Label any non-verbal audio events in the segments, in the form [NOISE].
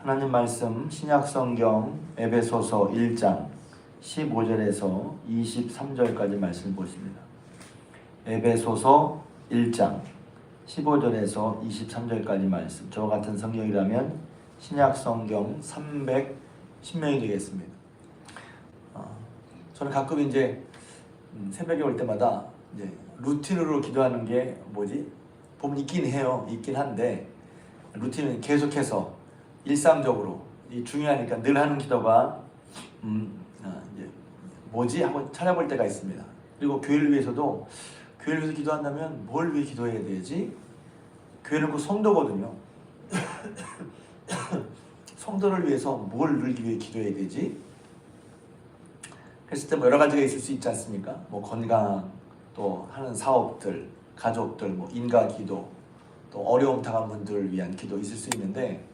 하나님 말씀 신약 성경 에베소서 1장 15절에서 23절까지 말씀 보십니다. 에베소서 1장 15절에서 23절까지 말씀. 저 같은 성경이라면 신약 성경 310명이 되겠습니다. 어, 저는 가끔 이제 음, 새벽에 올 때마다 이제 루틴으로 기도하는 게 뭐지? 보면 있긴 해요. 있긴 한데 루틴은 계속해서 일상적으로 이 중요하니까 늘 하는 기도가 음, 아, 이제 뭐지 하고 찾아볼 때가 있습니다. 그리고 교회를 위해서도 교회를 위해서 기도한다면 뭘 위해 기도해야 되지? 교회는 그 성도거든요. [COUGHS] 성도를 위해서 뭘 늘기 위해 기도해야 되지? 그랬을 때 뭐 여러 가지가 있을 수 있지 않습니까? 뭐 건강, 또 하는 사업들, 가족들, 뭐 인가 기도, 또 어려움 당한 분들을 위한 기도 있을 수 있는데 어,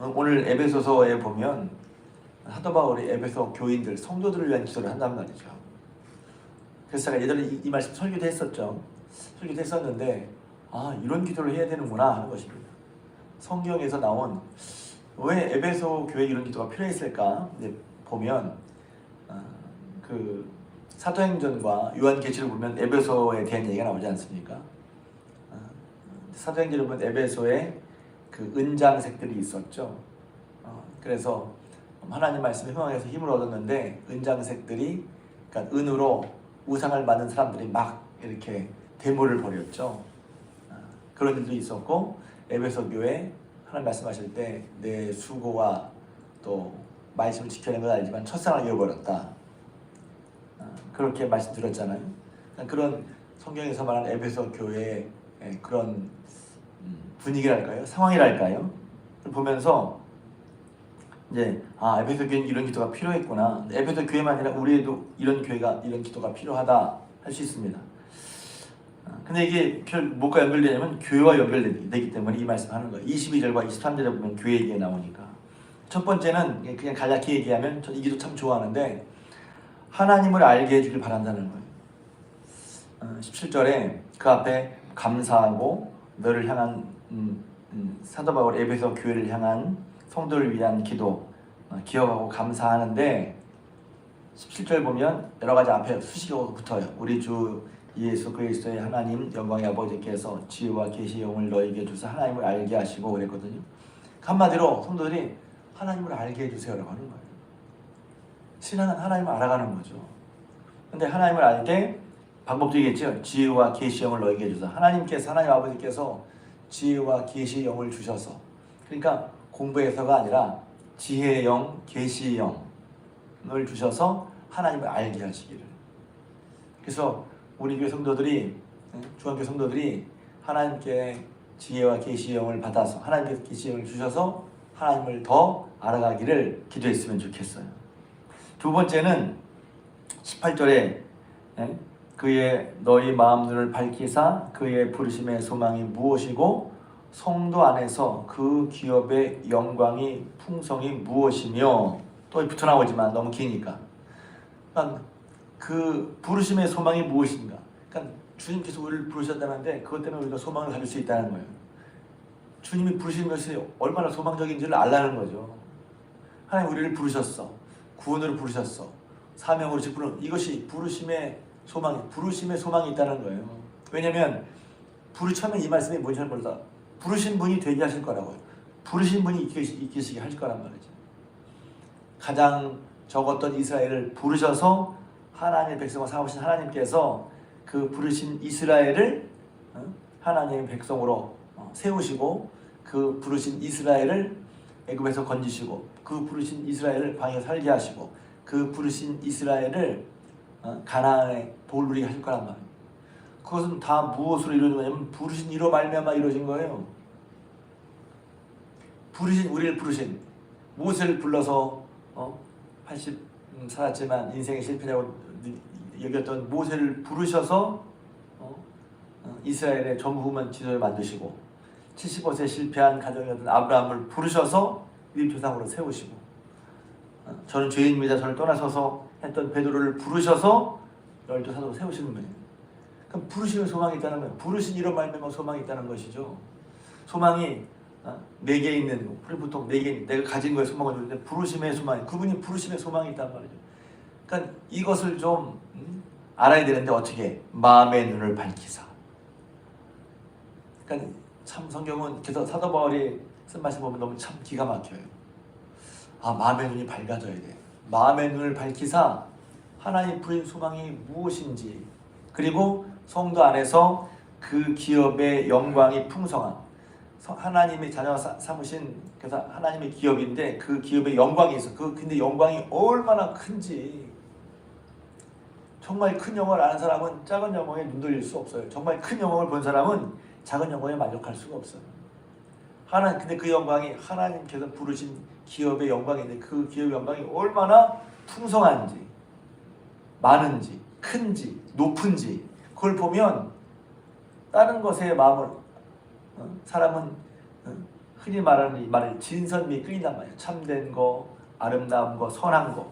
오늘 에베소서에 보면 사도 바울이 에베소 교인들, 성도들을 위한 기도를 한단 말이죠. 그래서 제가 예전에 이, 이 말씀 설교도 했었죠. 설교도 했었는데 아 이런 기도를 해야 되는구나 하는 것입니다. 성경에서 나온 왜 에베소 교회 이런 기도가 필요했을까? 보면 어, 그 사도행전과 요한계시를 보면 에베소에 대한 얘기가 나오지 않습니까? 어, 사도행전을 보면 에베소에 그 은장색들이 있었죠. 어, 그래서 하나님 말씀에 흥황해서 힘을 얻었는데 은장색들이 그러니까 은으로 우상을 만든 사람들이 막 이렇게 데모를 벌였죠. 어, 그런 일도 있었고 에베소 교회 하나님 말씀하실 때 내 수고와 또 말씀을 지켜낸 건 알지만 첫사랑을 잃어버렸다. 어, 그렇게 말씀드렸잖아요. 그런 성경에서 말하는 에베소 교회의 그런 음, 분위기랄까요? 상황이랄까요? 보면서 이제 아 에베소 교회는 이런 기도가 필요했구나. 에베소 교회만 아니라 우리에도 이런 교회가 이런 기도가 필요하다 할 수 있습니다. 아, 근데 이게 뭐가 연결되냐면 교회와 연결되기 때문에 이 말씀하는 거예요. 22절과 23절에 보면 교회 얘기가 나오니까. 첫 번째는 그냥 간략히 얘기하면 저는 이 기도 참 좋아하는데 하나님을 알게 해주길 바란다는 거예요. 어, 17절에 그 앞에 감사하고 너를 향한 음, 음, 사도 바울 에베소 교회를 향한 성도를 위한 기도 어, 기억하고 감사하는데 17절 보면 여러 가지 앞에 수식어가 붙어요. 우리 주 예수 그리스도의 하나님 영광의 아버지께서 지혜와 계시 영을 너에게 주사 하나님을 알게 하시고 그랬거든요. 한마디로 성도들이 하나님을 알게 해주세요라고 하는 거예요. 신앙은 하나님을 알아가는 거죠. 근데 하나님을 알때 방법도 있겠죠. 지혜와 계시 영을 너에게 주사 하나님께서 하나님 아버지께서 지혜와 계시 영을 주셔서 그러니까 공부해서가 아니라 지혜의 영, 계시의 영을 주셔서 하나님을 알게 하시기를. 그래서 우리 교회 성도들이 중앙교 성도들이 하나님께 지혜와 계시의 영을 받아서 하나님께서 계시의 영을 주셔서 하나님을 더 알아가기를 기도했으면 좋겠어요. 두 번째는 18절에 그의 너희 마음 눈을 밝히사 그의 부르심의 소망이 무엇이고 성도 안에서 그 기업의 영광이 풍성이 무엇이며 또 붙어 나오지만 너무 기니까. 그러니까 그 부르심의 소망이 무엇인가? 그러니까 주님께서 우리를 부르셨다는데 그것 때문에 우리가 소망을 가질 수 있다는 거예요. 주님이 부르시는 것이 얼마나 소망적인지를 알라는 거죠. 하나님 우리를 부르셨어. 구원으로 부르셨어. 사명으로 직분을 이것이 부르심의 소망이 부르심의 소망이 있다는 거예요. 왜냐하면 부르처음에 이 말씀이 뭔지 잘 몰라. 부르신 분이 되게 하실 거라고요. 부르신 분이 이기시게 하실 거란 말이죠. 가장 적었던 이스라엘을 부르셔서 하나님의 백성을 삼으신 하나님께서 그 부르신 이스라엘을 어, 하나님의 백성으로 어, 세우시고 그 부르신 이스라엘을 애굽에서 건지시고 그 부르신 이스라엘을 방에 살게 하시고 그 부르신 이스라엘을 어, 가나안의 볼누리게 하실 거란 말이에요. 그것은 다 무엇으로 이루어진 거냐면 부르신 이로 말미암아 이루어진 거예요. 부르신 우리를 부르신 모세를 불러서 어? 80 음, 살았지만 인생의 실패라고 여겼던 모세를 부르셔서 어? 어, 이스라엘의 전부후만 지도를 만드시고 75세 실패한 가정이었던 아브라함을 부르셔서 일조상으로 세우시고 어, 저는 죄인입니다. 저를 떠나서서 했던 베드로를 부르셔서 열두 사도로 세우시는 거예요. 그럼 부르시는 소망이 있다는 거예요. 부르신 이런 말미암아 소망이 있다는 것이죠. 소망이 어? 내게 있는 보통 내게 내가 가진 거에 소망을 두는데 부르심의 소망 그분이 부르심의 소망이 있단 말이죠. 그러니까 이것을 좀 음, 알아야 되는데 어떻게 마음의 눈을 밝히사. 그러니까 참 성경은 그래서 사도 바울이 쓴 말씀 보면 너무 참 기가 막혀요. 아 마음의 눈이 밝아져야 돼. 마음의 눈을 밝히사 하나님 부인 소망이 무엇인지 그리고 성도 안에서 그 기업의 영광이 풍성한 서- 하나님의 자녀 사- 삼으신 그래서 하나님의 기업인데 그 기업의 영광이 있어. 그 근데 영광이 얼마나 큰지 정말 큰 영광을 아는 사람은 작은 영광에 눈 돌릴 수 없어요. 정말 큰 영광을 본 사람은 작은 영광에 만족할 수가 없어요. 하나 근데 그 영광이 하나님께서 부르신 기업의 영광인데 그 기업의 영광이 얼마나 풍성한지 많은지 큰지 높은지 그걸 보면 다른 것에 마음을 어, 사람은 어, 흔히 말하는 이 말을 진선미 끌린단 말이에요. 참된 거, 아름다운 거, 선한 거.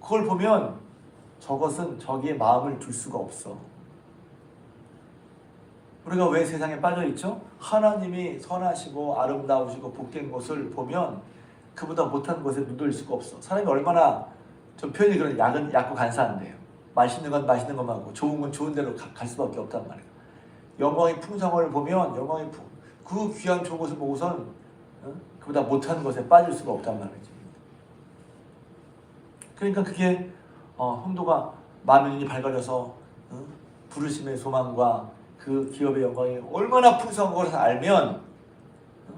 그걸 보면 저것은 저기에 마음을 둘 수가 없어. 우리가 왜 세상에 빠져 있죠? 하나님이 선하시고 아름다우시고 복된 것을 보면 그보다 못한 것에 눈돌릴 수가 없어. 사람이 얼마나 좀 표현이 그런 약은 약고 간사한데요. 맛있는 건 맛있는 것만 하고 좋은 건 좋은 대로 가- 갈 수밖에 없단 말이에요. 영광의 풍성을 보면 영광의 풍, 그 귀한 좋은 것을 보고선 어? 그보다 못한 것에 빠질 수가 없단 말이죠. 그러니까 그게 어, 홍도가 마음의 눈이 밝아져서 어? 부르심의 소망과 그 기업의 영광이 얼마나 풍성한 것을 알면 어?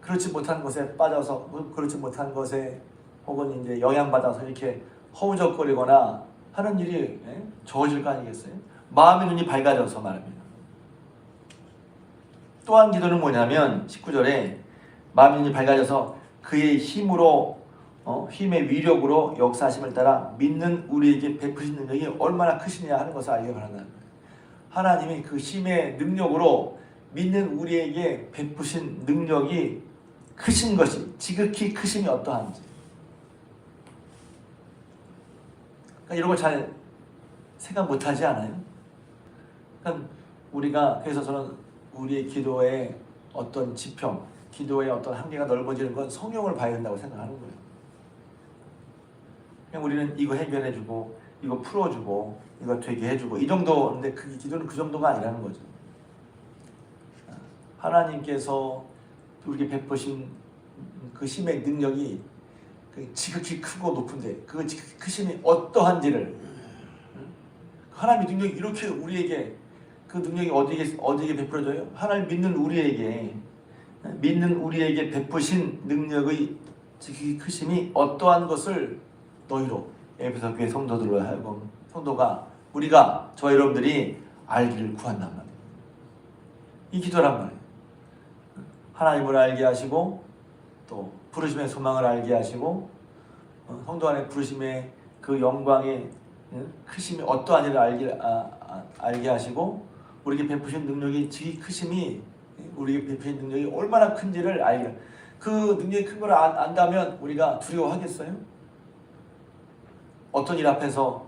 그렇지 못한 것에 빠져서 뭐 그렇지 못한 것에 혹은 이제 영향받아서 이렇게 허우적거리거나 하는 일이 예? 적어질 거 아니겠어요? 마음의 눈이 밝아져서 말합니다. 또한 기도는 뭐냐면 19절에 마음의 눈이 밝아져서 그의 힘으로 어, 힘의 위력으로 역사하심을 따라 믿는 우리에게 베푸신 능력이 얼마나 크시냐 하는 것을 알게 거예요. 하나님이 그 힘의 능력으로 믿는 우리에게 베푸신 능력이 크신 것이 지극히 크심이 어떠한지 그러니까 이런 걸 잘 생각 못하지 않아요? 그러니까 우리가 그래서 저는 우리의 기도의 어떤 지평, 기도의 어떤 한계가 넓어지는 건 성경을 봐야 된다고 생각하는 거예요. 그냥 우리는 이거 해결해주고 이거 풀어주고 이거 되게 해주고 이 정도인데 그 기도는 그 정도가 아니라는 거죠. 하나님께서 우리에게 베푸신 그 힘의 능력이 그 지극히 크고 높은데 그 지극히 크심이 어떠한지를 하나님의 능력이 이렇게 우리에게 그 능력이 어디에 어디에 베풀어져요? 하나님 믿는 우리에게 믿는 우리에게 베푸신 능력의 지극히 크심이 어떠한 것을 너희로 에베소 교회 성도들로 하여금 성도가 우리가 저 여러분들이 알기를 구한단 말이에요. 이 기도란 말이에요. 하나님을 알게 하시고 또 부르심의 소망을 알게 하시고 어, 성도 안에 부르심의 그 영광의 응? 크심이 어떠한지를 알게 아, 아, 알게 하시고 우리에게 베푸신 능력이 지극히 크심이 우리에게 베푸신 능력이 얼마나 큰지를 알게 그 능력이 큰 걸 안다면 우리가 두려워하겠어요? 어떤 일 앞에서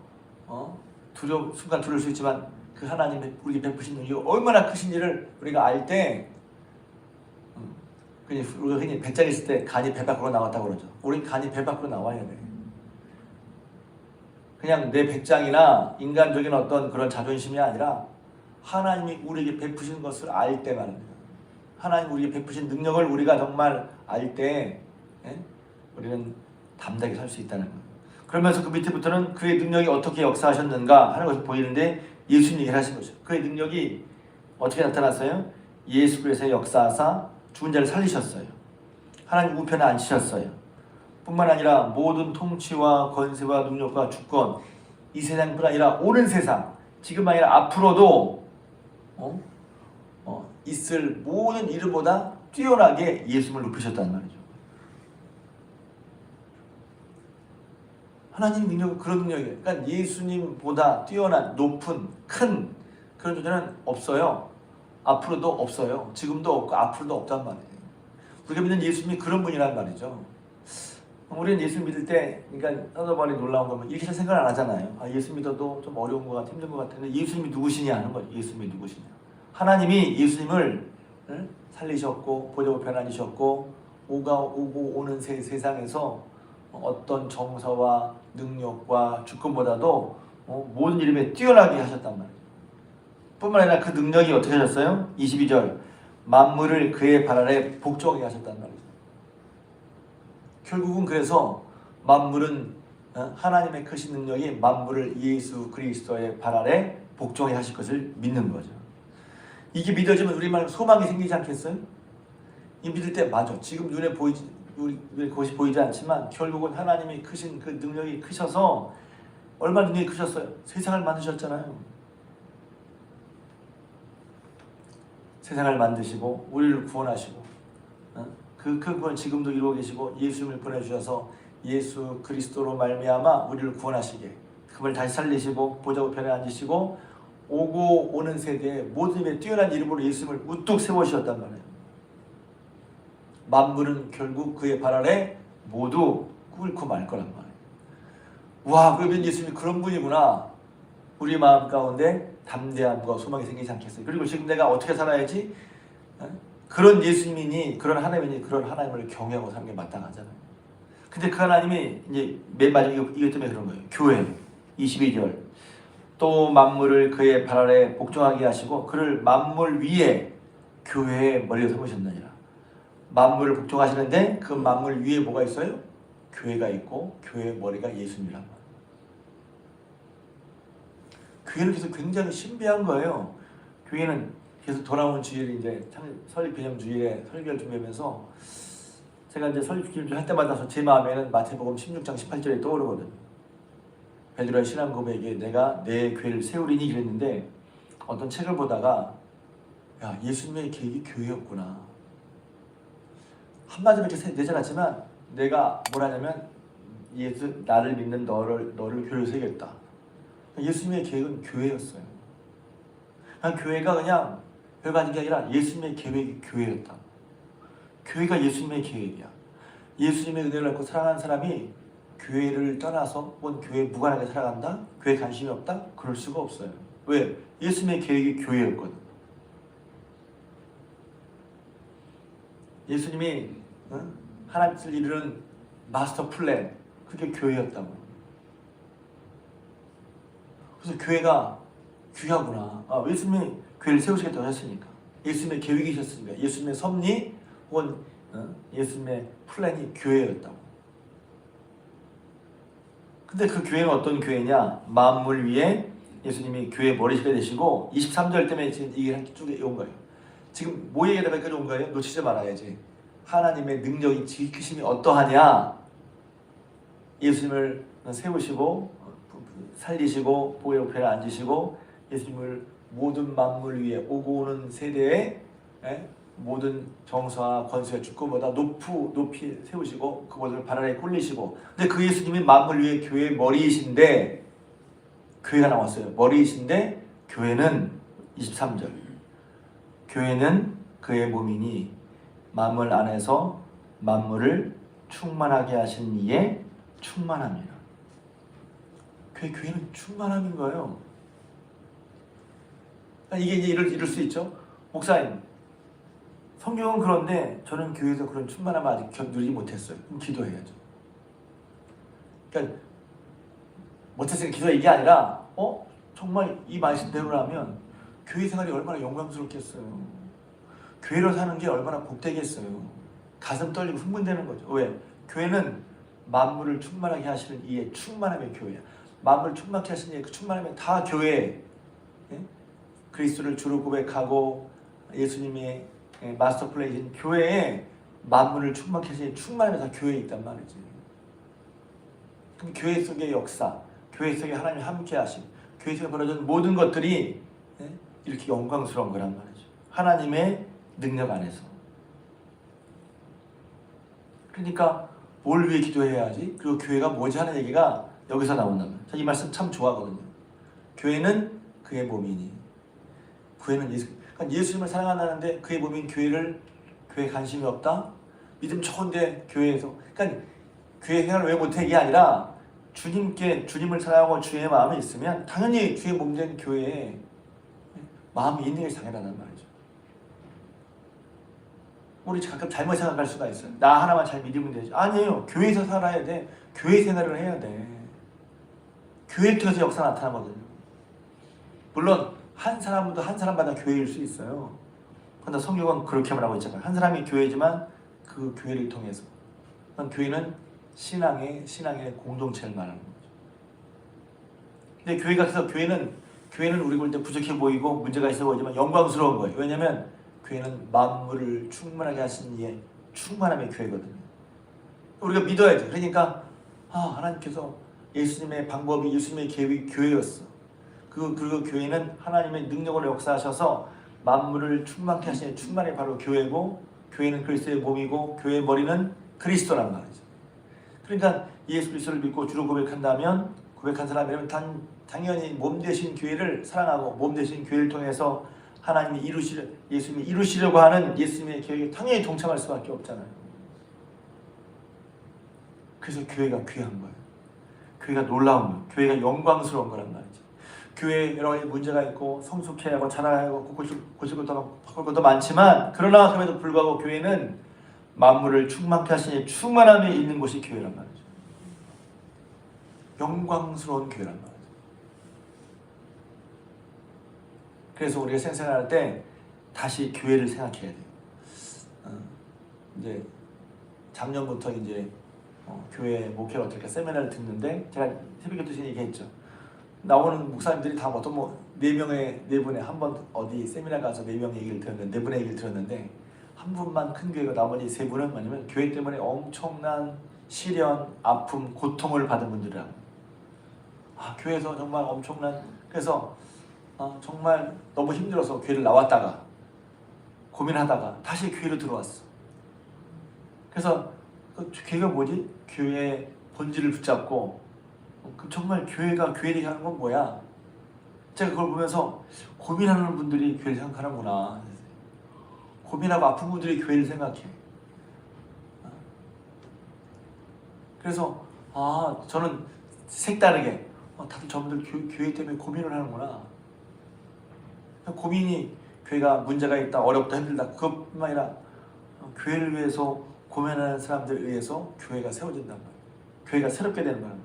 어? 두려 순간 두려울 수 있지만 그 하나님의 우리에게 베푸신 능력이 얼마나 크신지를 우리가 알때 음, 우리가 흔히 배짱 있을 때 간이 배 밖으로 나왔다고 그러죠. 우리 간이 배 밖으로 나와야 돼. 그냥 내 배짱이나 인간적인 어떤 그런 자존심이 아니라 하나님이 우리에게 베푸신 것을 알 때 말입니다. 하나님 우리에게 베푸신 능력을 우리가 정말 알 때 우리는 담대하게 살 수 있다는 거예요. 그러면서 그 밑에부터는 그의 능력이 어떻게 역사하셨는가 하는 것을 보이는데 예수님 얘기를 하신 거죠. 그의 능력이 어떻게 나타났어요? 예수 그리스도의 역사하사 죽은 자를 살리셨어요. 하나님 우편에 앉히셨어요. 뿐만 아니라 모든 통치와 권세와 능력과 주권 이 세상뿐 아니라 오는 세상 지금 아니라 앞으로도 어? 어, 있을 모든 이름보다 뛰어나게 예수님을 높이셨다는 말이죠. 하나님 능력은 그런 능력이에요. 그러니까 예수님보다 뛰어난 높은 큰 그런 존재는 없어요. 앞으로도 없어요. 지금도 없고 앞으로도 없단 말이에요. 우리가 믿는 예수님이 그런 분이란 말이죠. 우리는 예수 믿을 때, 그러니까 사도바울이 놀라운 거면 이렇게 잘 생각을 안 하잖아요. 아, 예수 믿어도 좀 어려운 것 같아, 힘든 것 같은데 예수님이 누구시냐 하는 거죠. 예수님이 누구시냐. 하나님이 예수님을 살리셨고 보좌우편 앉으셨고 오가 오고 오는 세, 세상에서 어떤 정서와 능력과 주권보다도 어, 모든 이름에 뛰어나게 하셨단 말이에요. 뿐만 아니라 그 능력이 어떻게 하셨어요? 22절 만물을 그의 발 아래 복종하게 하셨단 말이죠. 결국은 그래서 만물은 어, 하나님의 크신 능력이 만물을 예수 그리스도의 발 아래 복종하게 하실 것을 믿는 거죠. 이게 믿어지면 우리 말 소망이 생기지 않겠어요? 이 믿을 때 맞아. 지금 눈에 보이지 우리 그것이 보이지 않지만 결국은 하나님이 크신 그 능력이 크셔서 얼마나 능력이 크셨어요? 세상을 만드셨잖아요. 세상을 만드시고 우리를 구원하시고 어? 그큰 구원 지금도 이루고 계시고 예수님을 보내주셔서 예수 그리스도로 말미암아 우리를 구원하시게 그걸 다시 살리시고 보좌 우편에 앉으시고 오고 오는 세대에 모든 힘에 뛰어난 이름으로 예수님을 우뚝 세우셨단 말이에요. 만물은 결국 그의 발 아래 모두 꿇고 말 거란 말이에요. 와, 그러면 예수님이 그런 분이구나. 우리 마음 가운데 담대함과 소망이 생기지 않겠어요. 그리고 지금 내가 어떻게 살아야지? 어? 그런 예수님이니 그런 하나님이니 그런 하나님을 경외하고 사는 게 마땅하잖아요. 근데 그 하나님이 이제 맨 마지막 이것 때문에 그런 거예요. 교회 22절 또 만물을 그의 발 아래 복종하게 하시고 그를 만물 위에 교회의 머리에 삼으셨느니라. 만물을 복종하시는데 그 만물 위에 뭐가 있어요? 교회가 있고 교회의 머리가 예수님이란 말이에요. 교회는 그래서 굉장히 신비한 거예요. 교회는 계속 돌아온 주일 이제 설립 기념 주일에 설교를 준비하면서 제가 이제 설립 기념 할 때마다 제 마음에는 마태복음 16장 18절이 떠오르거든요. 베드로의 신앙 고백에 내가 내 교회를 세우리니 그랬는데 어떤 책을 보다가 야 예수님의 계획이 교회였구나. 한마디로 이렇게 내잖았지만 내가 뭐라냐면 예수 나를 믿는 너를 너를 교회 세겠다. 예수님의 계획은 교회였어요. 그냥 교회가 그냥 별거 아닌 게 아니라 예수님의 계획이 교회였다. 교회가 예수님의 계획이야. 예수님의 은혜를 받고 사랑하는 사람이 교회를 떠나서 혹은 교회 무관하게 살아간다? 교회 관심이 없다? 그럴 수가 없어요. 왜? 예수님의 계획이 교회였거든. 예수님이 응? 하나님을 이루는 마스터 플랜 그게 교회였다고. 그래서 교회가 귀하구나. 아, 예수님이 교회를 세우시겠다고 했으니까. 예수님의 계획이셨으니까. 예수님의 섭리 혹은 어? 예수님의 플랜이 교회였다고. 근데 그 교회는 어떤 교회냐? 만물 위에 예수님이 교회 머리시가 되시고 23절 때문에 지금 이게 쭉에 온 거예요. 지금 뭐 얘기하다 여기까지 온 거예요? 놓치지 말아야지. 하나님의 능력이 지키심이 어떠하냐? 예수님을 세우시고 살리시고 보혜 옆에 앉으시고 예수님을 모든 만물 위에 오고 오는 세대에 에? 모든 정서와 권세와 주권보다 높이, 높이 세우시고 그것을 발 아래 꿀리시고 근데 그 예수님이 만물 위에 교회의 머리이신데 교회가 나왔어요. 머리이신데 교회는 23절 교회는 그의 몸이니 만물 안에서 만물을 충만하게 하신 이의 충만함이라. 교회 교회는 충만함인 거예요. 이게 이제 이럴, 이럴 수 있죠. 목사님, 성경은 그런데 저는 교회에서 그런 충만함을 아직 누리지 못했어요. 그럼 기도해야죠. 그러니까 못했으니까 기도 이게 아니라 어 정말 이 말씀대로라면 교회 생활이 얼마나 영광스럽겠어요. 교회로 사는 게 얼마나 복되겠어요. 가슴 떨리고 흥분되는 거죠. 왜? 교회는 만물을 충만하게 하시는 이의 충만함의 교회야. 만물을 충만하게 하시는 그 충만함이 다 교회. 예? 그리스도를 주로 고백하고 예수님의 예, 마스터 플레이인 교회에 만물을 충만케 하시는 충만함이 다 교회에 있단 말이지. 그럼 교회 속의 역사, 교회 속에 하나님 함께 하심, 교회 속에 벌어진 모든 것들이 예? 이렇게 영광스러운 거란 말이죠. 하나님의 능력 안에서. 그러니까 뭘 위해 기도해야 하지? 그리고 교회가 뭐지 하는 얘기가 여기서 나온다면. 이 말씀 참 좋아하거든요. 교회는 그의 몸이니. 교회는 예수, 그러니까 예수님을 사랑한다는데 그의 몸인 교회를 교회 관심이 없다? 믿음 좋은데 교회에서. 그러니까 교회 생활을 왜 못해 이게 아니라 주님께 주님을 사랑하고 주의 마음이 있으면 당연히 주의 몸된 교회에 마음이 있는 게 당연하단 말이죠. 우리 가끔 잘못 생각할 수가 있어요. 나 하나만 잘 믿으면 되지. 아니에요. 교회에서 살아야 돼. 교회 생활을 해야 돼. 교회 통해서 역사 나타나거든요. 물론 한 사람도 한 사람마다 교회일 수 있어요. 그런데 성경은 그렇게 말하고 있잖아요. 한 사람이 교회지만 그 교회를 통해서. 교회는 신앙의 신앙의 공동체를 말하는 거죠. 근데 교회가 그래서 교회는 교회는 우리 볼 때 부족해 보이고 문제가 있어 보이지만 영광스러운 거예요. 왜냐하면 교회는 만물을 충만하게 하신 이의 충만함의 교회거든요. 우리가 믿어야죠. 그러니까 아 하나님께서 예수님의 방법이 예수님의 계획이 교회였어. 그 그리고 교회는 하나님의 능력으로 역사하셔서 만물을 충만케 하시는 충만이 바로 교회고 교회는 그리스도의 몸이고 교회의 머리는 그리스도란 말이죠. 그러니까 예수 그리스도를 믿고 주로 고백한다면 고백한 사람이라면 단, 당연히 몸 대신 교회를 사랑하고 몸 대신 교회를 통해서 하나님이 이루시려 예수님이 이루시려고 하는 예수님의 계획에 당연히 동참할 수밖에 없잖아요. 그래서 교회가 귀한 거예요. 교회가 놀라운 거예요. 교회가 영광스러운 거란 말이죠. 교회에 여러 가지 문제가 있고 성숙해야 하고 자라야 하고 고칠 것도 바꿀 것도 많지만 그러나 그럼에도 불구하고 교회는 만물을 충만케 하시니 충만함이 있는 곳이 교회란 말이죠. 영광스러운 교회란 말이죠. 그래서 우리가 생생할 때 다시 교회를 생각해야 돼요. 어, 이제 작년부터 이제 어, 교회 목회가 어떻게 세미나를 듣는데 제가 새벽에 도 얘기했죠. 나오는 목사님들이 다 어떤 뭐네 명의 네 분의 한 번 어디 세미나 가서 네명 얘기를 들었는데 네 분의 얘기를 들었는데 한 분만 큰 교회가 나머지 세 분은 뭐냐면 교회 때문에 엄청난 시련, 아픔, 고통을 받은 분들이라. 아 교회에서 정말 엄청난 그래서 어, 정말 너무 힘들어서 교회를 나왔다가 고민하다가 다시 교회로 들어왔어. 그래서 그 교회가 뭐지? 교회의 본질을 붙잡고 어, 그 정말 교회가 교회를 하는 건 뭐야? 제가 그걸 보면서 고민하는 분들이 교회를 생각하는구나. 고민하고 아픈 분들이 교회를 생각해. 어? 그래서 아 저는 색다르게 어, 다들 저분들 교, 교회 때문에 고민을 하는구나. 고민이 교회가 문제가 있다, 어렵다, 힘들다 그것뿐만 아니라 어, 교회를 위해서 고민하는 사람들에 의해서 교회가 세워진단 말이에요. 교회가 새롭게 되는 거란.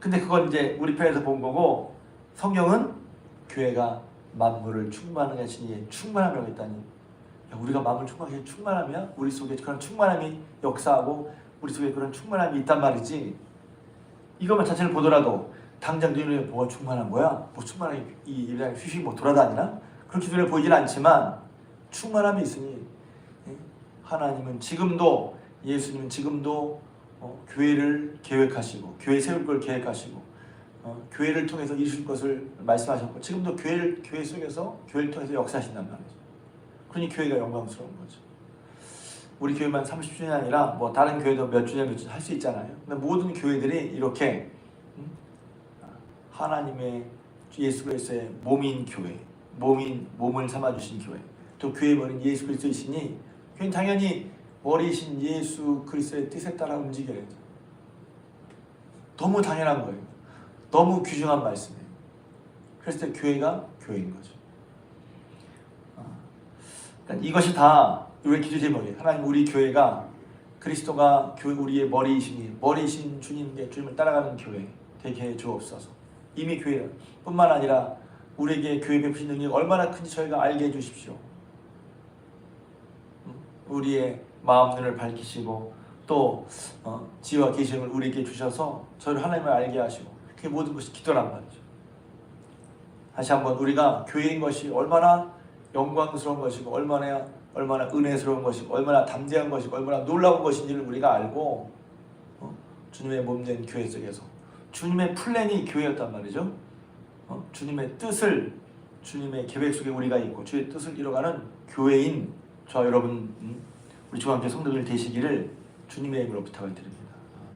근데 그건 이제 우리 편에서 본 거고 성경은 교회가 만물을 충만하게 하시니 충만함이라고 했다니 야, 우리가 만물 충만하게 충만함이야? 우리 속에 그런 충만함이 역사하고 우리 속에 그런 충만함이 있단 말이지 이것만 자체를 보더라도 당장 네 눈에 뭐가 충만한 거야? 뭐 충만하게 이 일량 휘휘 뭐 돌아다니나? 그렇게 눈에 보이질 않지만 충만함이 있으니 예? 하나님은 지금도 예수님은 지금도 어, 교회를 계획하시고 교회 세울 걸 계획하시고 어, 교회를 통해서 이루실 것을 말씀하셨고 지금도 교회를 교회 속에서 교회를 통해서 역사하신단 말이죠. 그러니 교회가 영광스러운 거죠. 우리 교회만 30주년이 아니라 뭐 다른 교회도 몇 주년 몇 주년 할 수 있잖아요. 근데 모든 교회들이 이렇게 음, 하나님의 예수 그리스도의 몸인 교회, 몸인 몸을 삼아 주신 교회, 또 교회 머리는 예수 그리스도이시니 교회는 당연히 머리신 예수 그리스도의 뜻에 따라 움직여야 죠. 너무 당연한 거예요. 너무 귀중한 말씀이에요. 그래서 교회가 교회인 거죠. 어, 그러니까 이것이 다 우리의 기도 제목이에요. 하나님 우리 교회가 그리스도가 우리의 머리이시니 머리이신 주님께 주님을 따라가는 교회 되게 해 주옵소서. 이미 교회 뿐만 아니라 우리에게 교회 베푸신 능력이 얼마나 큰지 저희가 알게 해 주십시오. 음, 우리의 마음 눈을 밝히시고 또 어, 지와 계시를 우리에게 주셔서 저를 하나님을 알게 하시고 그 모든 것이 기도란 말이죠. 다시 한번 우리가 교회인 것이 얼마나 영광스러운 것이고 얼마나 얼마나 은혜스러운 것이고 얼마나 담대한 것이고 얼마나 놀라운 것인지를 우리가 알고 어? 주님의 몸된 교회 속에서 주님의 플랜이 교회였단 말이죠. 어? 주님의 뜻을 주님의 계획 속에 우리가 있고 주의 뜻을 이뤄가는 교회인 저 여러분 음? 우리 주한교 성도들 되시기를 주님의 이름으로 부탁을 드립니다.